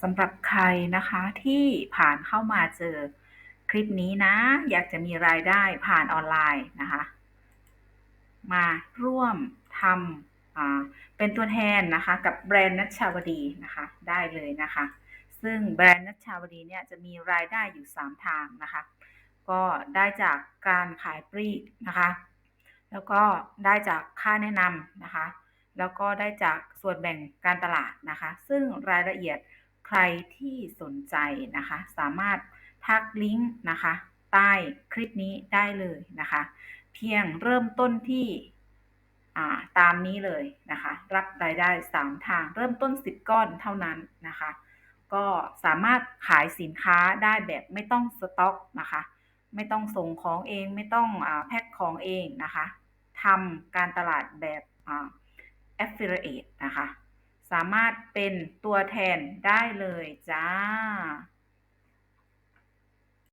สำหรับใครนะคะที่ผ่านเข้ามาเจอคลิปนี้นะ อยากจะมีรายได้ผ่านออนไลน์นะคะ มาร่วมทำเป็นตัวแทนนะคะ กับแบรนด์นัชชาวดีนะคะ ได้เลยนะคะ ซึ่งแบรนด์นัชชาวดีเนี่ยจะมีรายได้อยู่ 3 ทางนะคะ ก็ได้จากการขายปลีกนะคะ แล้วก็ได้จากค่าแนะนำนะคะแล้วก็ได้จากส่วนแบ่งการตลาดนะคะ ซึ่งรายละเอียด ใครที่สนใจนะคะ สามารถทักลิงก์นะคะ ใต้คลิปนี้ได้เลยนะคะ เพียงเริ่มต้นที่าตามนี้เลยนะคะ รับรายได้ 3 ทาง เริ่มต้น 10 ก้อนเท่านั้นนะคะ ก็สามารถขายสินค้าได้แบบไม่ต้องสต็อกนะคะ ไม่ต้องส่งของเองไม่ต้องอแพ็คของเองนะคะทำการตลาดแบบอ่า affiliate นะคะ สามารถเป็นตัวแทนได้เลยจ้า